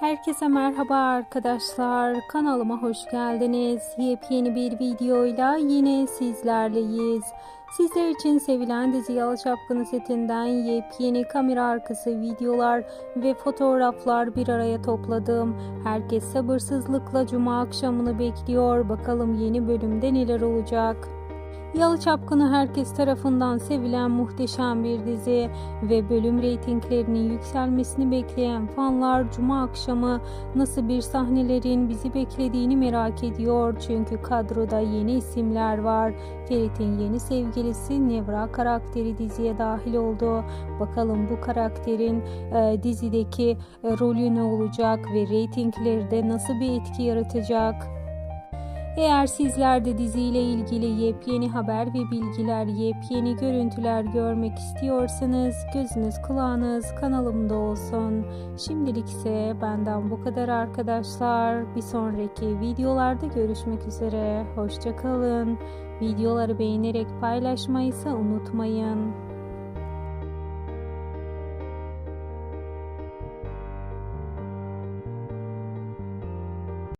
Herkese merhaba arkadaşlar. Kanalıma hoş geldiniz. Yepyeni bir videoyla yine sizlerleyiz. Sizler için sevilen dizi Yalı Çapkını setinden yepyeni kamera arkası videolar ve fotoğraflar bir araya topladım. Herkes sabırsızlıkla cuma akşamını bekliyor. Bakalım yeni bölümde neler olacak. Yalı Çapkını herkes tarafından sevilen muhteşem bir dizi ve bölüm reytinglerinin yükselmesini bekleyen fanlar cuma akşamı nasıl bir sahnelerin bizi beklediğini merak ediyor. Çünkü kadroda yeni isimler var. Ferit'in yeni sevgilisi Nevra karakteri diziye dahil oldu. Bakalım bu karakterin e, dizideki e, rolü ne olacak ve reytinglerde nasıl bir etki yaratacak? Eğer sizler de diziyle ilgili yepyeni haber ve bilgiler, yepyeni görüntüler görmek istiyorsanız gözünüz kulağınız kanalımda olsun. Şimdilik ise benden bu kadar arkadaşlar. Bir sonraki videolarda görüşmek üzere. Hoşçakalın. Videoları beğenerek paylaşmayı ise unutmayın.